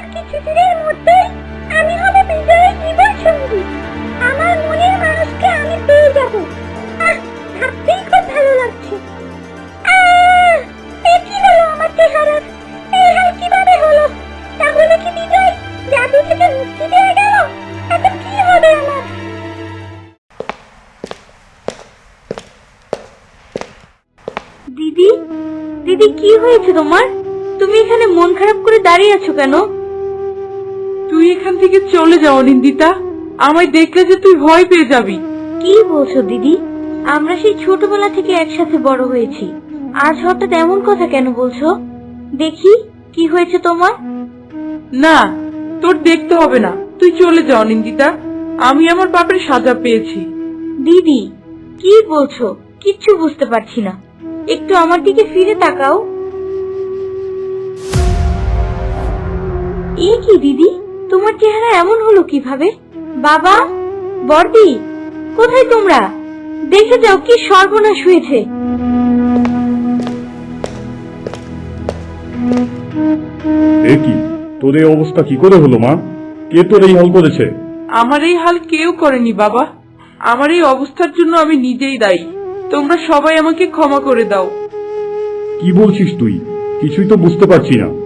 আর কিছুদিনের মধ্যেই আমি হব বিজয়ের জীবন সঙ্গী। আমার মনের মানুষকে আমি পেয়ে যাব। ভাবতেই খুব ভালো লাগছে। দিদি দিদি, কি হয়েছে তোমার? তুমি এখানে মন খারাপ করে দাঁড়িয়ে আছো কেন? তুই এখান থেকে চলে যাও নিন্দিতা আমায় দেখলে যে তুই ভয় পেয়ে যাবি। কি বলছো দিদি? আমরা সেই ছোটবেলা থেকে একসাথে বড় হয়েছি। আজ হঠাৎ এমন কথা কেন বলছো? দেখি কি হয়েছে তোমার? না তোর দেখতে হবে না। তুই চলে যাও নিন্দিতা আমি আমার বাপের সাজা পেয়েছি। দিদি কি বলছো? কিচ্ছু বুঝতে পারছি না। একটু আমার দিকে ফিরে তাকাও। এ কি দিদি? তোমার চেহারা এমন হলো কীভাবে? বাবা বর্দি কোথায় তোমরা? দেখে যাও কি সর্বনাশ হয়েছে। এ কি? তোর এই অবস্থা কি করে হলো মা? কে তোর এই হাল করেছে? আমার এই হাল কেউ করেনি বাবা। আমার এই অবস্থার জন্য আমি নিজেই দায়ী। তোমরা সবাই আমাকে ক্ষমা করে দাও। কি বলছিস তুই? কিছুই তো বুঝতে পারছি না।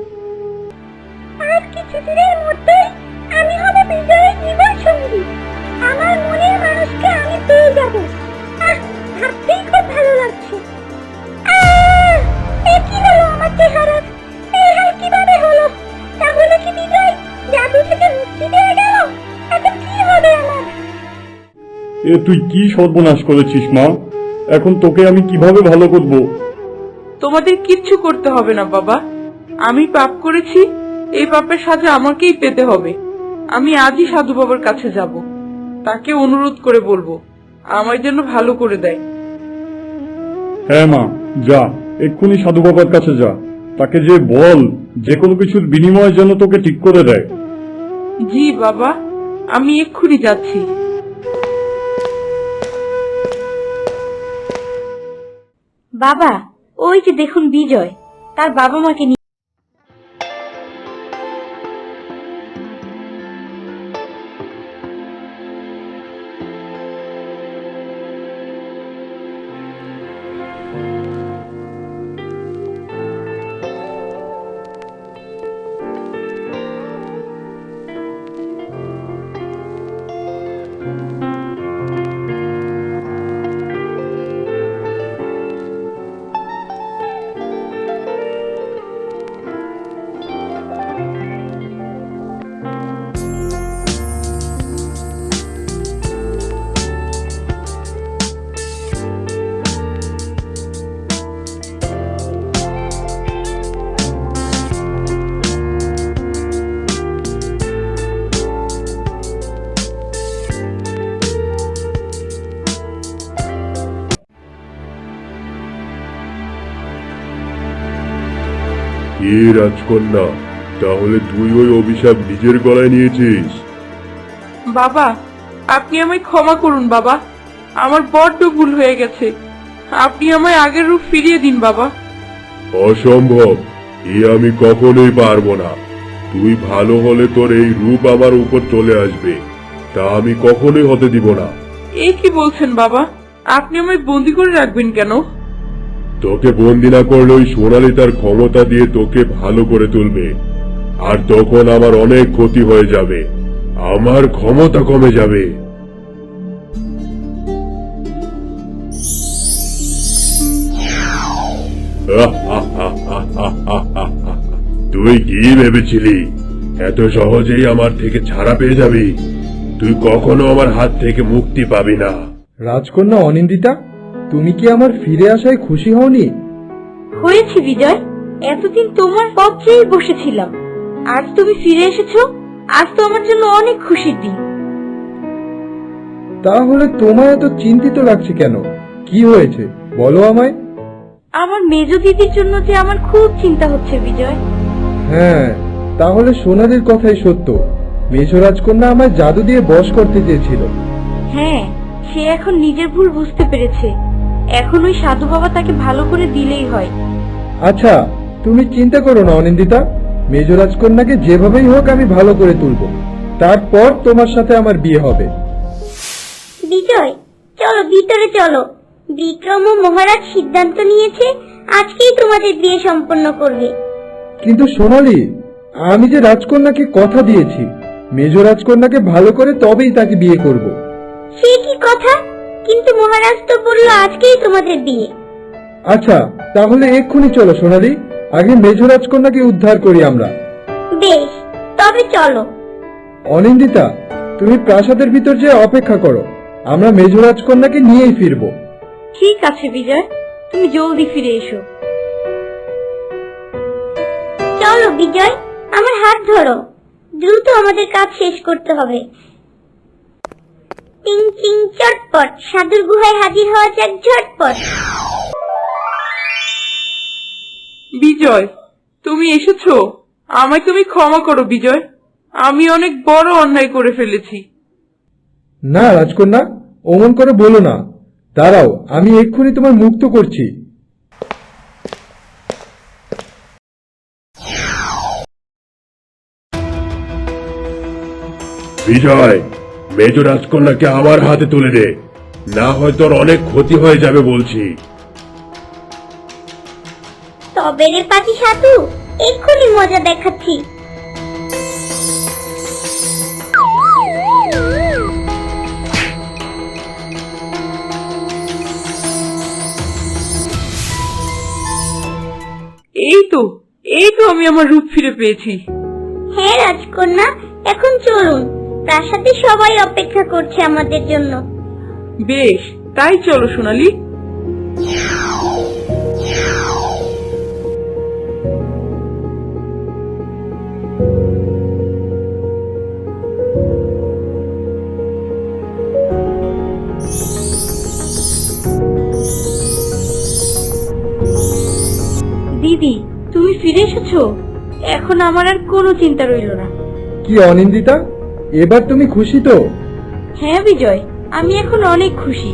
এ তুই কি সর্বনাশ করেছিস মা? এখন তোকে আমি কীভাবে ভালো করব? তোমাদের কিচ্ছু করতে হবে না বাবা। আমি পাপ করেছি এই পাপের সাজা আমাকেই পেতে হবে। আমি আজই সাধু বাবার কাছে যাব। তাকে অনুরোধ করে বলব আমায় যেন ভালো করে দেয়। হ্যাঁ মা যা এক্ষুনি সাধু বাবার কাছে যা। তাকে যে বল যে কোনো কিছুর বিনিময়ে যেন তোকে ঠিক করে দেয়। জি বাবা আমি এক্ষুনি যাচ্ছি। বাবা ওই যে দেখুন বিজয় তার বাবা মাকে নিয়ে রাজকন্যা তাহলে তুই ওই অভিশাপ নিজের গলায় নিয়েছিস? বাবা আপনি আমায় ক্ষমা করুন বাবা। আমার বড্ড ভুল হয়ে গেছে। আপনি আমায় আগের রূপ ফিরিয়ে দিন বাবা। অসম্ভব। এ আমি কখনোই পারব না। তুই ভালো হলে তোর এই রূপ আমার উপর চলে আসবে। তা আমি কখনোই হতে দিব না। এ কি বলছেন বাবা? আপনি আমায় বন্দি করে রাখবেন কেন? তোকে বন্দি না করলে ওই সোনালি তার ক্ষমতা দিয়ে তোকে ভালো করে তুলবে। আর তখন আমার অনেক ক্ষতি হয়ে যাবে। আমার ক্ষমতা কমে যাবে। তুই কি ভেবেছিলি? এত সহজেই আমার থেকে ছাড়া পেয়ে যাবি? তুই কখনো আমার হাত থেকে মুক্তি পাবি না। রাজকন্যা অনিন্দিতা? তুমি কি আমার ফিরে আসায় খুশি হওনি? হয়েছে বিজয়। এতদিন তোমার পথ চেয়েই বসেছিলাম। আজ তুমি ফিরে এসেছ। আজ তো আমার জন্য অনেক খুশির দিন। তাহলে তোমায় এত চিন্তিত লাগছে কেন? কি হয়েছে? বলো আমায়। আমার মেজ দিদির জন্য যে আমার খুব চিন্তা হচ্ছে বিজয়। হ্যাঁ তাহলে সোনালির কথাই সত্য। মেষ রাজকন্যা আমায় জাদু দিয়ে বশ করতে চেয়েছিল। হ্যাঁ সে এখন নিজের ভুল বুঝতে পেরেছে। এখন ওই সাধু বাবা তাকে ভালো করে দিলেই হয়। আচ্ছা তুমি চিন্তা করো না অনিন্দিতা। মেজ রাজকন্যাকে যেভাবেই হোক আমি ভালো করে তুলবো। তারপর তোমার সাথে আমার বিয়ে হবে। বিজয় চলো ভিতরে চলো। বিক্রম ও মহারাজ সিদ্ধান্ত নিয়েছে আজকেই তোমাদের বিয়ে সম্পন্ন করবে। কিন্তু সোনালি আমি যে রাজকন্যাকে কথা দিয়েছি মেজ রাজকন্যাকে ভালো করে তবেই তাকে বিয়ে করব। সে কি কথা? কিন্তু মহারাজ তো বলল আজকেই তোমাদের বিয়ে। আচ্ছা তাহলে এক্ষুনি চলো সোনালি। আগে মেজ রাজকন্যাকে উদ্ধার করি আমরা। বেশ তবে চলো। অনিন্দিতা তুমি প্রাসাদের ভিতর যে অপেক্ষা করো। আমরা মেজ রাজকন্যাকে নিয়েই ফিরবো। ঠিক আছে বিজয়। তুমি জলদি ফিরে এসো। চলো বিজয় আমার হাত ধরো। দ্রুত আমাদের কাজ শেষ করতে হবে। টিং টিং চটপট সাধুর গুহায় হাজির হওয়া যাক ঝটপট। বিজয় তুমি এসেছ? আমায় তুমি ক্ষমা করো বিজয়। আমি অনেক বড় অন্যায় করে ফেলেছি। না রাজকন্যা অমন করে বলো না। দাঁড়াও আমি এক্ষুনি তোমার মুক্ত করছি। বিজয় মেজ রাজকন্যাকে আমার হাতে তুলে দে। না হয় তোর অনেক ক্ষতি হয়ে যাবে বলছি। তবে রে পাখি সাধু এক্ষুনি মজা দেখাচ্ছি। এই তো এই তো আমি আমার রূপ ফিরে পেয়েছি। হ্যাঁ রাজকন্যা এখন চলুন। প্রাসাদে সবাই অপেক্ষা করছে আমাদের জন্য। বেশ তাই চলো সোনালি। দিদি তুমি ফিরে এসেছ? এখন আমার আর কোনো চিন্তা রইল না। কি অনিন্দিতা? এবার তুমি খুশি তো? হ্যাঁ বিজয় আমি এখন অনেক খুশি।